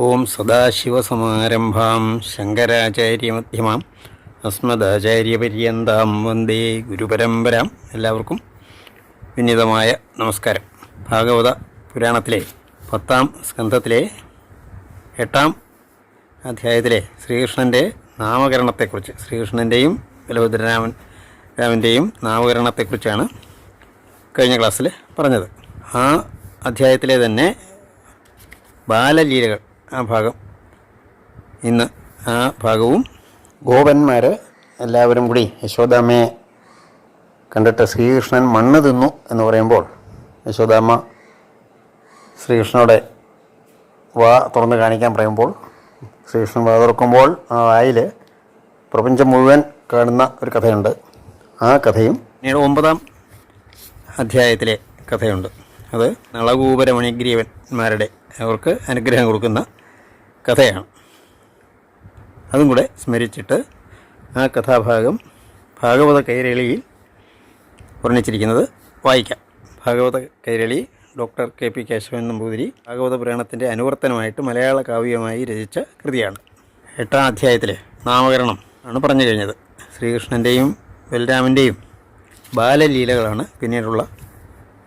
ഓം സദാശിവസമാരംഭാം ശങ്കരാചാര്യമധ്യമാം അസ്മദാചാര്യപര്യന്താം വന്ദേ ഗുരുപരമ്പരാം എല്ലാവർക്കും വിനീതമായ നമസ്കാരം. ഭാഗവത പുരാണത്തിലെ പത്താം സ്കന്ധത്തിലെ എട്ടാം അധ്യായത്തിലെ ശ്രീകൃഷ്ണന്റെ നാമകരണത്തെക്കുറിച്ച് ശ്രീകൃഷ്ണന്റെയും ബലഭദ്രരാമൻ രാമന്റെയും നാമകരണത്തെക്കുറിച്ചാണ് കഴിഞ്ഞ ക്ലാസ്സിൽ പറഞ്ഞത്. ആ അധ്യായത്തിലെ തന്നെ ബാലലീലകൾ ആ ഭാഗം. ഇന്ന് ആ ഭാഗവും ഗോപന്മാർ എല്ലാവരും കൂടി യശോദാമ്മയെ കണ്ടിട്ട് ശ്രീകൃഷ്ണൻ മണ്ണ് തിന്നു എന്ന് പറയുമ്പോൾ യശോദാമ്മ ശ്രീകൃഷ്ണനോടെ വാ തുറന്ന് കാണിക്കാൻ പറയുമ്പോൾ ശ്രീകൃഷ്ണൻ വാ തുറക്കുമ്പോൾ ആ വായിൽ പ്രപഞ്ചം മുഴുവൻ കാണുന്ന ഒരു കഥയുണ്ട്. ആ കഥയും ഒമ്പതാം അധ്യായത്തിലെ കഥയുണ്ട്. അത് നളകൂപര മണിഗ്രീവന്മാരുടെ അവർക്ക് അനുഗ്രഹം കൊടുക്കുന്ന കഥയാണ്. അതും കൂടെ സ്മരിച്ചിട്ട് ആ കഥാഭാഗം ഭാഗവത കൈരളിയിൽ വർണിച്ചിരിക്കുന്നത് വായിക്കാം. Bhagavata Kairali doctor K P Keshavan Namboothiri ഭാഗവത പുരാണത്തിന്റെ അനുവർത്തനമായിട്ട് മലയാള കാവ്യമായി രചിച്ച കൃതിയാണ്. എട്ടാം അധ്യായത്തിലെ നാമകരണം ആണ് പറഞ്ഞു കഴിഞ്ഞത്. ശ്രീകൃഷ്ണന്റെയും ബലരാമന്റെയും ബാലലീലകളാണ് പിന്നീടുള്ള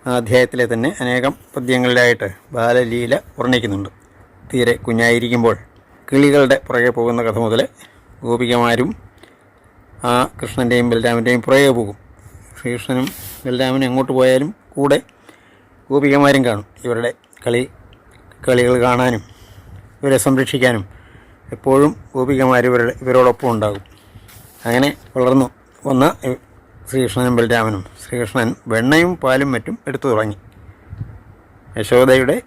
അധ്യായത്തിലെ തന്നെ അനേകം പദ്യങ്ങളിലായിട്ട് ബാലലീല വർണിക്കുന്നുണ്ട്. തീരെ കുഞ്ഞായിരിക്കുമ്പോൾ കിളികളുടെ പുറകെ പോകുന്ന കഥ മുതൽ ഗോപികമാരും ആ കൃഷ്ണന്റെയും ബലരാമന്റെയും പുറകെ പോകും. ശ്രീകൃഷ്ണനും ബലരാമനും എങ്ങോട്ട് പോയാലും കൂടെ ഗോപികമാരും കാണും. ഇവരുടെ കളി കളികൾ കാണാനും ഇവരെ സംരക്ഷിക്കാനും എപ്പോഴും ഗോപികമാർ ഇവരുടെ ഇവരോടൊപ്പം ഉണ്ടാകും. അങ്ങനെ വളർന്നു വന്ന ശ്രീകൃഷ്ണനും ബലരാമനും ശ്രീകൃഷ്ണൻ വെണ്ണയും പാലും മറ്റും എടുത്തു തുടങ്ങി. യശോദയുടെ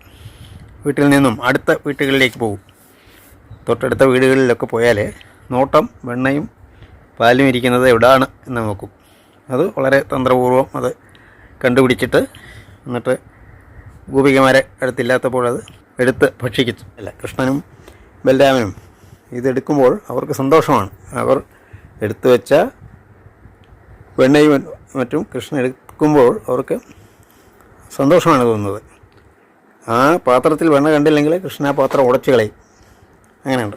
വീട്ടിൽ നിന്നും അടുത്ത വീട്ടുകളിലേക്ക് പോകും. തൊട്ടടുത്ത വീടുകളിലൊക്കെ പോയാൽ നോട്ടം വെണ്ണയും പാലും ഇരിക്കുന്നത് എവിടാണ് എന്ന് നോക്കും. അത് വളരെ തന്ത്രപൂർവം അത് കണ്ടുപിടിച്ചിട്ട് എന്നിട്ട് ഗോപികമാരെ അടുത്തില്ലാത്തപ്പോൾ അത് എടുത്ത് ഭക്ഷിക്കും. അല്ല കൃഷ്ണനും ബലരാമനും ഇതെടുക്കുമ്പോൾ അവർക്ക് സന്തോഷമാണ്. അവർ എടുത്തു വെച്ച വെണ്ണയും മറ്റും കൃഷ്ണൻ എടുക്കുമ്പോൾ അവർക്ക് സന്തോഷമാണ് തോന്നുന്നത്. ആ പാത്രത്തിൽ വെണ്ണ കണ്ടില്ലെങ്കിൽ കൃഷ്ണൻ ആ പാത്രം ഉടച്ചു കളയും. അങ്ങനെയുണ്ട്.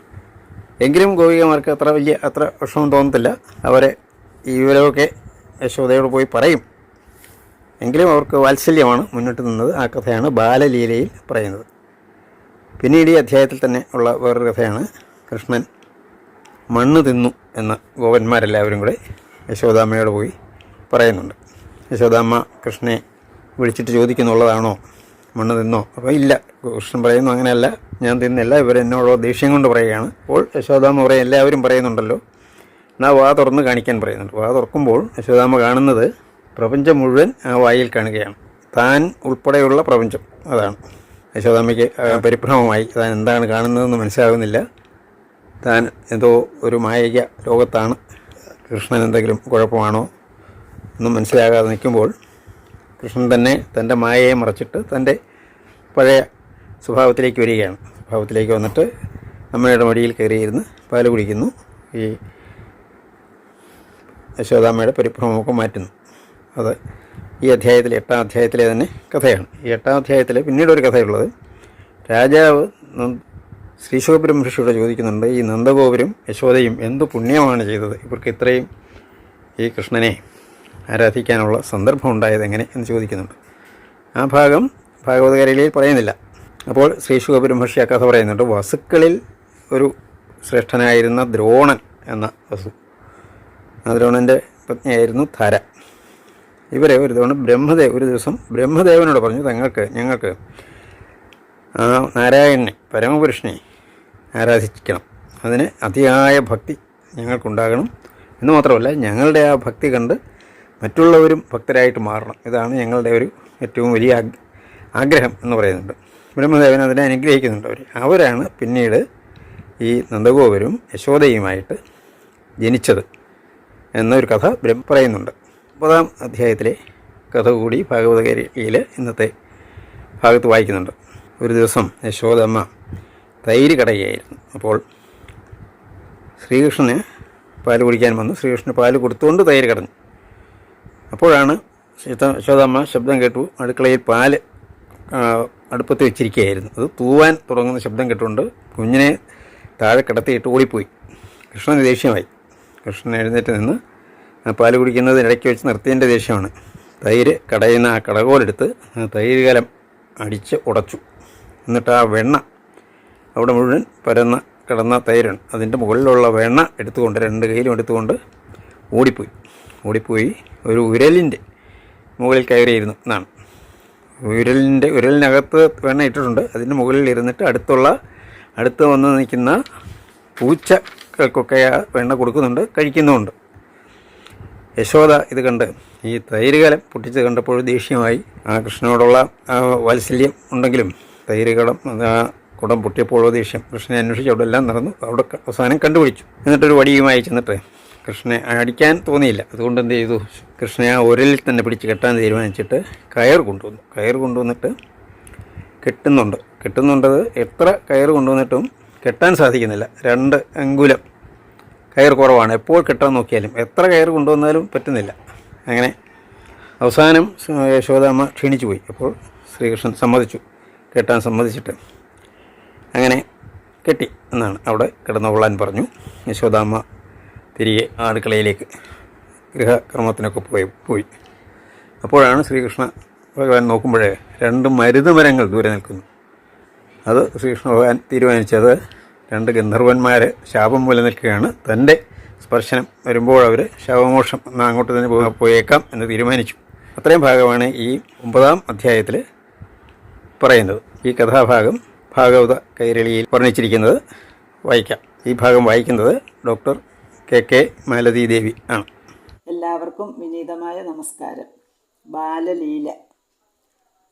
എങ്കിലും ഗോപികമാർക്ക് അത്ര വലിയ അത്ര വിഷമം തോന്നത്തില്ല. അവരെ ഈ വിവരമൊക്കെ യശോദയോട് പോയി പറയും. എങ്കിലും അവർക്ക് വാത്സല്യമാണ് മുന്നോട്ട് നിന്നത്. ആ കഥയാണ് ബാലലീലയിൽ പറയുന്നത്. പിന്നീട് ഈ അധ്യായത്തിൽ തന്നെ ഉള്ള വേറൊരു കഥയാണ്. കൃഷ്ണൻ മണ്ണ് തിന്നു എന്ന് ഗോപന്മാരെല്ലാവരും കൂടെ യശോദാമ്മയോട് പോയി പറയുന്നുണ്ട്. യശോദാമ്മ കൃഷ്ണനെ വിളിച്ചിട്ട് ചോദിക്കുന്നുള്ളതാണോ? മണ്ണ് തിന്നോ അപ്പോൾ ഇല്ല. കൃഷ്ണൻ പറയുന്നു അങ്ങനെയല്ല. ഞാൻ തിന്നില്ല. ഇവർ എന്നോടോ ദേഷ്യം കൊണ്ട് പറയുകയാണ്. അപ്പോൾ യശോദാമ്മ പറയും എല്ലാവരും പറയുന്നുണ്ടല്ലോ. എന്നാൽ വാ തുറന്ന് കാണിക്കാൻ പറയുന്നുണ്ട്. വാ തുറക്കുമ്പോൾ യശോദാമ കാണുന്നത് പ്രപഞ്ചം മുഴുവൻ ആ വായിൽ കാണുകയാണ്. താൻ ഉൾപ്പെടെയുള്ള പ്രപഞ്ചം. അതാണ്. യശോദാമയ്ക്ക് പരിഭ്രമമായി താൻ എന്താണ് കാണുന്നതെന്ന് മനസ്സിലാകുന്നില്ല. താൻ എന്തോ ഒരു മായിക ലോകത്താണ്. കൃഷ്ണൻ എന്തെങ്കിലും കുഴപ്പമാണോ ഒന്നും മനസ്സിലാകാതെ നിൽക്കുമ്പോൾ കൃഷ്ണൻ തന്നെ തന്റെ മായയെ മറച്ചിട്ട് തന്റെ പഴയ സ്വഭാവത്തിലേക്ക് വരികയാണ്. സ്വഭാവത്തിലേക്ക് വന്നിട്ട് അമ്മയുടെ മടിയിൽ കയറിയിരുന്ന് പാൽ കുടിക്കുന്നു. ഈ യശോദാമ്മയുടെ പരിഭ്രമമൊക്കെ മാറ്റുന്നു. അത് ഈ അധ്യായത്തിലെ എട്ടാം അധ്യായത്തിലെ തന്നെ കഥയാണ്. ഈ എട്ടാം അധ്യായത്തിൽ പിന്നീട് ഒരു കഥയുള്ളത്. രാജാവ് ശ്രീശോപുരം ഋഷിയോട് ചോദിക്കുന്നുണ്ട് ഈ നന്ദഗോപുരം യശോദയും എന്ത് പുണ്യമാണ് ചെയ്തത്? ഇവർക്ക് ഇത്രയും ഈ കൃഷ്ണനെ ആരാധിക്കാനുള്ള സന്ദർഭം ഉണ്ടായത് എങ്ങനെ എന്ന് ചോദിക്കുന്നുണ്ട്. ആ ഭാഗം ഭാഗവതകരയിൽ പറയുന്നില്ല. അപ്പോൾ ശ്രീശുഖബ്രഹ്മർഷി ആ കഥ പറയുന്നുണ്ട്. വസുക്കളിൽ ഒരു ശ്രേഷ്ഠനായിരുന്ന ദ്രോണൻ എന്ന വസു. ആ ദ്രോണന്റെ പത്നിയായിരുന്നു ധര. ഇവരെ ഒരു തവണ ബ്രഹ്മദേവ് ഒരു ദിവസം ബ്രഹ്മദേവനോട് പറഞ്ഞു തങ്ങൾക്ക് ഞങ്ങൾക്ക് ആ നാരായണനെ പരമപുരുഷനെ ആരാധിക്കണം. അതിന് അതിയായ ഭക്തി ഞങ്ങൾക്കുണ്ടാകണം. എന്ന് മാത്രമല്ല ഞങ്ങളുടെ ആ ഭക്തി കണ്ട് മറ്റുള്ളവരും ഭക്തരായിട്ട് മാറണം. ഇതാണ് ഞങ്ങളുടെ ഒരു ഏറ്റവും വലിയ ആഗ്രഹം എന്ന് പറയുന്നുണ്ട്. ബ്രഹ്മദേവൻ അതിനെ അനുഗ്രഹിക്കുന്നുണ്ട് അവർ അവരാണ് പിന്നീട് ഈ നന്ദഗോപരും യശോദയുമായിട്ട് ജനിച്ചത് എന്നൊരു കഥ പറയുന്നുണ്ട്. ഒമ്പതാം അധ്യായത്തിലെ കഥ കൂടി ഭാഗവതകരിയിൽ ഇന്നത്തെ ഭാഗത്ത് വായിക്കുന്നുണ്ട്. ഒരു ദിവസം യശോദമ്മ തൈര് കടയുകയായിരുന്നു അപ്പോൾ ശ്രീകൃഷ്ണന് പാൽ കുടിക്കാൻ വന്നു. ശ്രീകൃഷ്ണന് പാൽ കൊടുത്തുകൊണ്ട് തൈര് കടഞ്ഞു അപ്പോഴാണ് യശോദമ്മ ശബ്ദം കേട്ടു. അടുക്കളയിൽ പാൽ അടുപ്പത്ത് വെച്ചിരിക്കുകയായിരുന്നു. അത് തൂവാൻ തുടങ്ങുന്ന ശബ്ദം കേട്ടുകൊണ്ട് കുഞ്ഞിനെ താഴെ കിടത്തിയിട്ട് ഓടിപ്പോയി. കൃഷ്ണന് ദേഷ്യമായി. കൃഷ്ണൻ എഴുന്നേറ്റ് നിന്ന് ആ പാൽ കുടിക്കുന്നതിനിടയ്ക്ക് വെച്ച് നിർത്തിയതിന്റെ ദേഷ്യമാണ്. തൈര് കടയുന്ന ആ കടകോലെടുത്ത് തൈര് കലം അടിച്ച് ഉടച്ചു. എന്നിട്ട് ആ വെണ്ണ അവിടെ മുഴുവൻ പരന്ന കിടന്ന തൈരാണ്. അതിന്റെ മുകളിലുള്ള വെണ്ണ എടുത്തുകൊണ്ട് രണ്ട് കയ്യിലും എടുത്തുകൊണ്ട് ഓടിപ്പോയി. ഓടിപ്പോയി ഒരു ഉരലിന്റെ മുകളിൽ കയറിയിരുന്നു എന്നാണ്. ഉരലിന്റെ ഉരലിനകത്ത് വെണ്ണ ഇട്ടിട്ടുണ്ട്. അതിന്റെ മുകളിൽ ഇരുന്നിട്ട് അടുത്തുള്ള അടുത്ത് വന്ന് നിൽക്കുന്ന പൂച്ചകൾക്കൊക്കെ ആ വെണ്ണ കൊടുക്കുന്നുണ്ട് കഴിക്കുന്നുമുണ്ട്. യശോദ ഇത് കണ്ട് ഈ തൈരുകലം പൊട്ടിച്ച് കണ്ടപ്പോൾ ദേഷ്യമായി. ആ കൃഷ്ണനോടുള്ള വാത്സല്യം ഉണ്ടെങ്കിലും തൈര് കടം പൊട്ടിയപ്പോഴോ ദേഷ്യം. കൃഷ്ണനെ അന്വേഷിച്ച് അവിടെ എല്ലാം നടന്നു. അവിടെ അവസാനം കണ്ടുപിടിച്ചു. എന്നിട്ടൊരു വടിയുമായി ചെന്നിട്ട് കൃഷ്ണനെ അടിക്കാൻ തോന്നിയില്ല. അതുകൊണ്ട് എന്ത് ചെയ്തു? കൃഷ്ണനെ ആ ഒരലിൽ തന്നെ പിടിച്ച് കെട്ടാൻ തീരുമാനിച്ചിട്ട് കയർ കൊണ്ടുവന്നു. കയർ കൊണ്ടുവന്നിട്ട് കെട്ടുന്നുണ്ട്. കെട്ടുന്നുണ്ടത് എത്ര കയർ കൊണ്ടുവന്നിട്ടും കെട്ടാൻ സാധിക്കുന്നില്ല. രണ്ട് അങ്കുലം കയർ കുറവാണ്. എപ്പോൾ കെട്ടാൻ നോക്കിയാലും എത്ര കയർ കൊണ്ടുവന്നാലും പറ്റുന്നില്ല. അങ്ങനെ അവസാനം യശോദാമ്മ ക്ഷീണിച്ചു പോയി. അപ്പോൾ ശ്രീകൃഷ്ണൻ സമ്മതിച്ചു. കെട്ടാൻ സമ്മതിച്ചിട്ട് അങ്ങനെ കെട്ടി എന്നാണ് അവിടെ കിടന്നുകൊള്ളാൻ പറഞ്ഞു യശോദാമ്മ. തിരികെ അടുക്കളയിലേക്ക് ഗൃഹകർമ്മത്തിനൊക്കെ പോയി പോയി. അപ്പോഴാണ് ശ്രീകൃഷ്ണ ഭഗവാൻ നോക്കുമ്പോഴേ രണ്ട് മരുന്ന് മരങ്ങൾ ദൂരെ നിൽക്കുന്നു. അത് ശ്രീകൃഷ്ണ ഭഗവാൻ തീരുമാനിച്ചത് രണ്ട് ഗന്ധർവന്മാർ ശാപം മൂലം നിൽക്കുകയാണ്. തന്റെ സ്പർശനം വരുമ്പോൾ അവർ ശാപമോക്ഷം എന്നാൽ അങ്ങോട്ട് തന്നെ പോയേക്കാം എന്ന് തീരുമാനിച്ചു. അത്രയും ഭാഗമാണ് ഈ ഒമ്പതാം അധ്യായത്തിൽ പറയുന്നത്. ഈ കഥാഭാഗം ഭാഗവത കൈരളിയിൽ വർണിച്ചിരിക്കുന്നത് വായിക്കാം. ഈ ഭാഗം വായിക്കുന്നത് doctor K K Malathi Devi ആണ് എല്ലാവർക്കും വിനീതമായ നമസ്കാരം. ബാലലീല.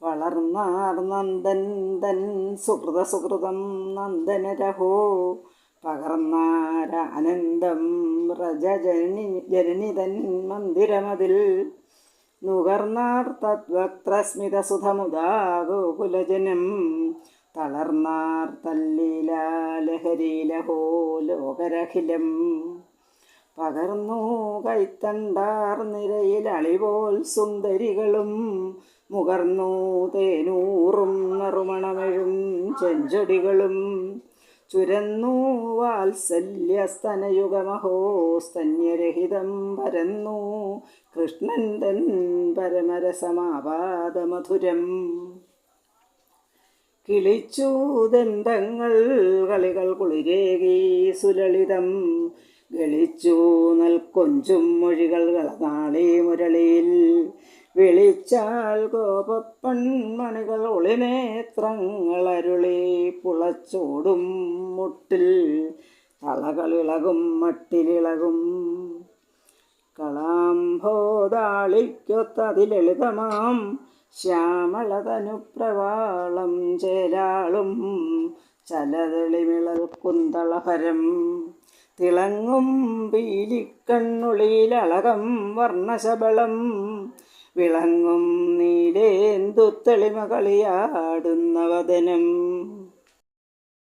വളർന്നാർ നന്ദൻ തൻ സുഹൃത സുഹൃതം നന്ദനരഹോ. പകർന്നാരാനന്ദം ജനി ജനനിതൻ മന്ദിരമതിൽ. നുകർന്നാർ തദ്വക്ത്രസ്മിതസുധമുദാ ഗോകുലജനം. തളർന്നാർ തല്ലീലാലഹരീലഹോ ലോകരഖിലം പകർന്നു കൈത്തണ്ടാർ നിരയിൽ അളിപോൽ സുന്ദരികളും മുകർന്നു തേനൂറും നറുമണമെഴും ചെഞ്ചൊടികളും. ചുരന്നു വാത്സല്യസ്തനയുഗമഹോസ്തന്യരഹിതം പരന്നു കൃഷ്ണൻ തൻ പരമരസമാപാദമധുരം. കിളിച്ചു ദന്തങ്ങൾ കളികൾ കുളിരേകി സുലളിതം ഗളിച്ചു നൽകൊഞ്ചും മൊഴികൾ കളനാളി മുരളിയിൽ. വിളിച്ചാൽ കോപപ്പൺമണികൾ ഒളിനേത്രങ്ങൾ അരുളി പുളച്ചോടും മുട്ടിൽ തളകളിളകും മട്ടിലിളകും. കളാംഭോതാളിക്കൊത്തതിലളിതമാം ശ്യാമളതനുപ്രവാളം ചേരാളും ചലതെളിമിളൽ കുന്തളഹരം. തിളങ്ങും പീലിക്കണ്ണുളിയിലളകം വർണശബളം. വിളങ്ങും നീലേന്തു തെളിമ കളിയാടുന്ന വദനം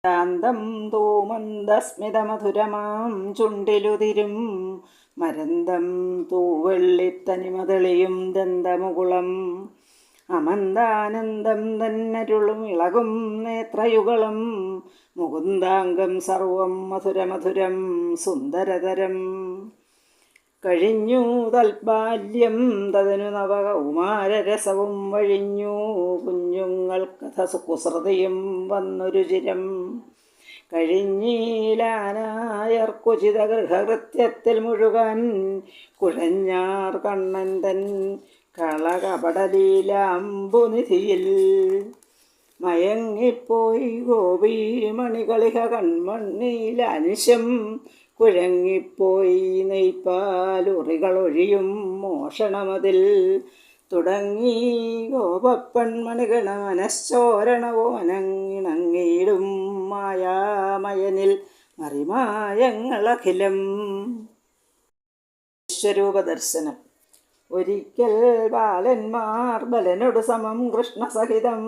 ശാന്തം തൂമന്ദസ്മിതമധുരമാം ചുണ്ടിലുതിരും. മരന്തം തൂവെള്ളിത്തനിമതെളിയും ദന്തമുകുളം. അമന്താനന്ദം തന്നരുളും ഇളകും നേത്രയുഗളം. മുകുന്ദാംഗം സർവം മധുരമധുരം സുന്ദരതരം. കഴിഞ്ഞു തൽബാല്യം തതനു നവകൗമാരരസവും വഴിഞ്ഞു കുഞ്ഞുങ്ങൾ കഥ കുസൃതിയും വന്നൊരു ചിരം. കഴിഞ്ഞീലാനായർക്കുചിത ഗൃഹകൃത്യത്തിൽ മുഴുകാൻ കുഴഞ്ഞാർ കണ്ണൻ തൻ കളകപടലീലാംബുനിധിയിൽ. മയങ്ങിപ്പോയി ഗോപി മണികളിക കൺമണ്ണിയിൽ അനുശം. കുഴങ്ങിപ്പോയി നെയ്പ്പാലുറികളൊഴിയും മോഷണമതിൽ. തുടങ്ങി ഗോപപ്പെൺമണികണ മനശ്ചോരണവോ അനങ്ങിണങ്ങിയിടും മായാമയനിൽ മറിമായങ്ങളഖിലം. വിശ്വരൂപ ദർശനം ഒരിക്കൽ ബാലന്മാർ ബലനോട് സമം കൃഷ്ണസഹിതം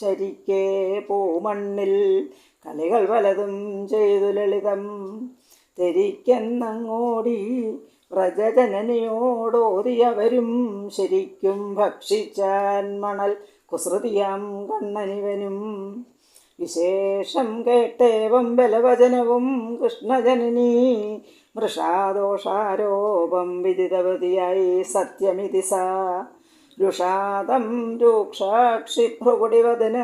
ചരിക്കേ പൂമണ്ണിൽ കളികൾ പലതും ചെയ്തു ലളിതം. തെരിക്കെന്നങ്ങോടി വ്രജജനനിയോടോതിയവരും ശരിക്കും ഭക്ഷിച്ചാൻ മണൽ കുസൃതിയാം കണ്ണനിവനും. വിശേഷം കേട്ടേവം ബലവചനവും കൃഷ്ണജനനീ മൃഷാദോഷാരോപം വിദിതവതിയായി സത്യമിതി സാ. രുഷാദം രൂക്ഷാക്ഷിഭ്രുകുടിവദന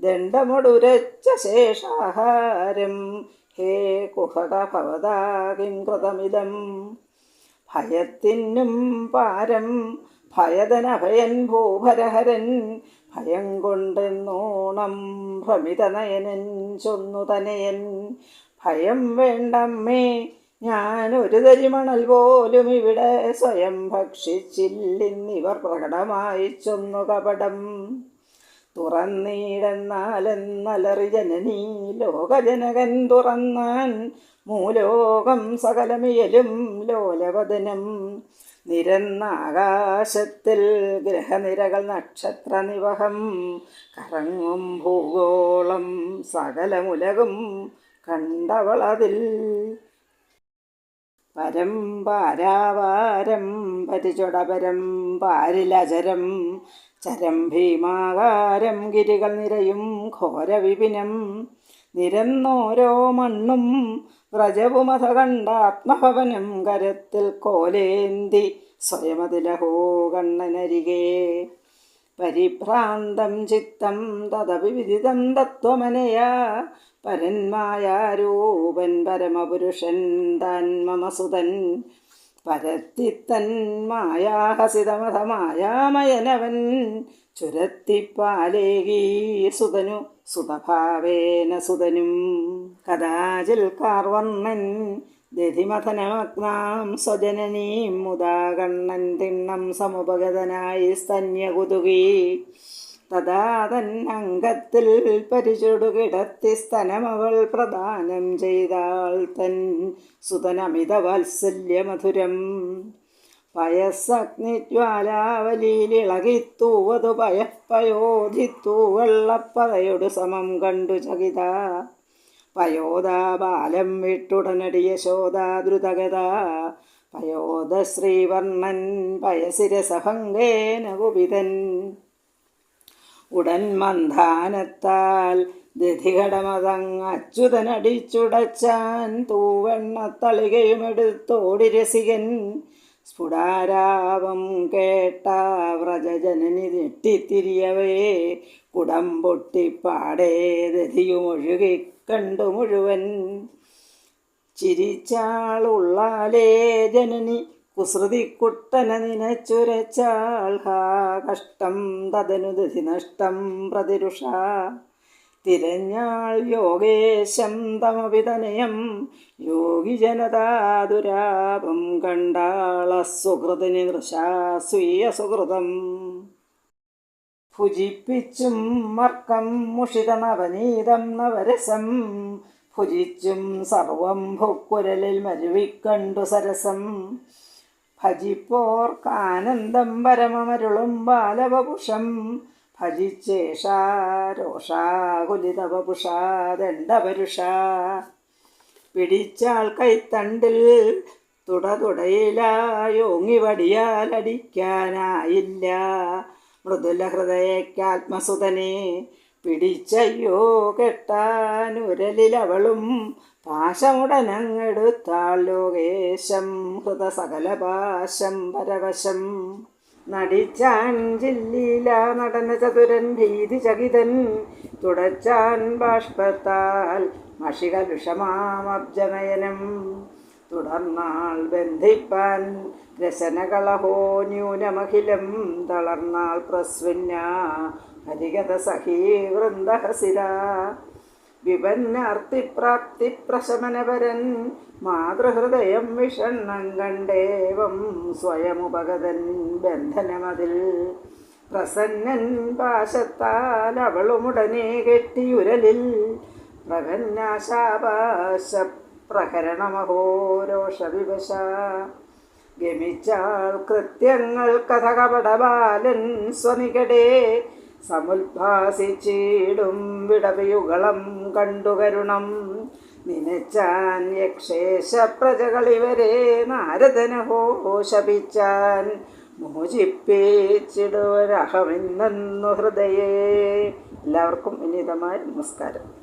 ദണ്ഡമൊടുരച്ച ശേഷാഹാരം ഹേ കുഹക ഭവതാ കൃതമിതം. ഭയത്തിനും പാരം ഭയതനഭയൻ ഭൂഭരഹരൻ ഭയം കൊണ്ടെന്നോണം ഭ്രമിതനയനൻ ചൊന്നു തനയൻ. ഭയം വേണ്ടമ്മേ ഞാൻ ഒരു തരിമണൽ പോലും ഇവിടെ സ്വയം ഭക്ഷിച്ചില്ലിന്നിവർ പ്രകടമായി ചൊന്നു കപടം. തുറന്നീടെന്നാലെന്നലറി ജനനീ ലോകജനകൻ തുറന്നാൻ മൂലോകം സകലമിയലും ലോലവദനം. നിരന്നാകാശത്തിൽ ഗ്രഹനിരകൾ നക്ഷത്ര നിവഹം കറങ്ങും ഭൂഗോളം സകലമുലകും കണ്ടവളതിൽ പരം പാരാവാരം പരിചൊടപരം പാരിലചരം ചരം ഭീമാകാരം ഗിരികൾ നിരയും ഘോരവിപിനം നിരന്നോരോ മണ്ണും വ്രജവുമത കണ്ടാത്മഭവനം കരത്തിൽ കോലേന്തി സ്വയമതിലഹോ കണ്ണനരികെ. പരിഭ്രാന്തം ചിത്തം തദപി വിദിതം തത്വമനയാ പരന്മായാരൂപൻ പരമപുരുഷൻ താൻ മമസുതൻ പരത്തിത്തൻ ചുരത്തിപ്പാലേകീ സുതനു സുതഭാവേന സുതനും. കഥാചിൽ കാർവർണൻ ദധിമഥനമഗ്നാം സ്വജനനീം മുദാകണ്ണൻ തിണ്ണം സമുപഗതനായി സ്തന്യകുതുകി. തഥാ തൻ അംഗത്തിൽ പരിചുടു കിടത്തി സ്തനമവൾ പ്രദാനം ചെയ്താൾ തൻ സുതനമിത വാത്സല്യമധുരം. പയസ്സഗ്നിജ്വാലാവലിയിലിളകിത്തൂവതു പയപ്പയോധിത്തൂ വെള്ളപ്പതയൊടു സമം കണ്ടു ചകിത. പയോദാ ബാലം വിട്ടുടനടി യശോദാ ദ്രുതഗത. പയോദ ശ്രീവർണൻ പയസിരസഭംഗേന കുപിതൻ. ഉടൻ മന്ധാനത്താൽ ദധികടമതങ് അച്യുതനടിച്ചുടച്ചാൻ തൂവെണ്ണത്തളികയുമെടുത്തോടി രസികൻ. സ്ഫുടാരാവം കേട്ട വ്രജജനനി ഞെട്ടിത്തിരിയവേ കുടം പൊട്ടിപ്പാടേ ദധിയുമൊഴുകി കണ്ടു മുഴുവൻ. ചിരിച്ചാളുള്ളാലേ ജനനി കുസൃതിക്കുട്ടന നിനച്ചുരച്ചാൾ ഹാ കഷ്ടം തതനു ദധി നഷ്ടം പ്രതിരുഷ. തിരഞ്ഞാൾ യോഗേശം തമപിതനയം യോഗി ജനതാദുരാപം കണ്ടാള സുഹൃതിനി നൃശാസ്വീയ സുഹൃതം. ഭുജിപ്പിച്ചും മർക്കം മുഷിത നവനീതം നവരസം ഭുജിച്ചും സർവം ഭുക്കുരലിൽ മരുവിക്കണ്ടു സരസം. ഭജിപ്പോർക്കാനന്ദം പരമമരുളും ബാലവപുഷം. ഭജിച്ചേഷാ രോഷാകുലിതവപുഷാ ദണ്ഡപരുഷ. പിടിച്ചാൾ കൈത്തണ്ടിൽ തുടതുടയിലായോങ്ങി വടിയാലടിക്കാനായില്ല മൃദുല ഹൃദയക്കാത്മസുതനെ പിടിച്ചയ്യോ കെട്ടാനുരലിലവളും പാശമുടനങ്ങെടുത്താൾ ലോകേശം ഹൃദസകല പാശം പരവശം. നടിച്ചാൻ ജില്ലീല നടന ചതുരൻ ഭീതി ചകിതൻ. തുടച്ചാൻ ബാഷ്പത്താൽ മഷിക വിഷമാമബ്ജനയനം തുടർന്നാൾ ബന്ധിപ്പാൻ രസനകളഹോ ന്യൂനമഖിലം. തളർന്നാൾ പ്രസ്വിന്യ ഹരിഗത സഖീ വൃന്ദഹസിര വിപന്നാർത്തിപ്രാപ്തി പ്രശമനപരൻ മാതൃഹൃദയം വിഷണ്ണം കണ്ടേവം സ്വയമുപഗതൻ ബന്ധനമതിൽ പ്രസന്നൻ പാശത്താൽ അവളുമുടനെ കെട്ടിയുരലിൽ പ്രകന്നാശാപാശ പ്രഹരണമഹോരോഷവിവശ ഗമിച്ചാൾ കൃത്യങ്ങൾ കഥകപടബാലൻ സ്വനികടേ സമുദ്ഭാസിച്ചിടും വിടവയുകളം കണ്ടുകരുണം നിനച്ചാൻ യക്ഷേശ പ്രജകളിവരെ നാരദനഹോ ശപിച്ചാൻ മോചിപ്പിച്ചിടുവരഹമെന്നു ഹൃദയേ. എല്ലാവർക്കും വിനീതമായ നമസ്കാരം.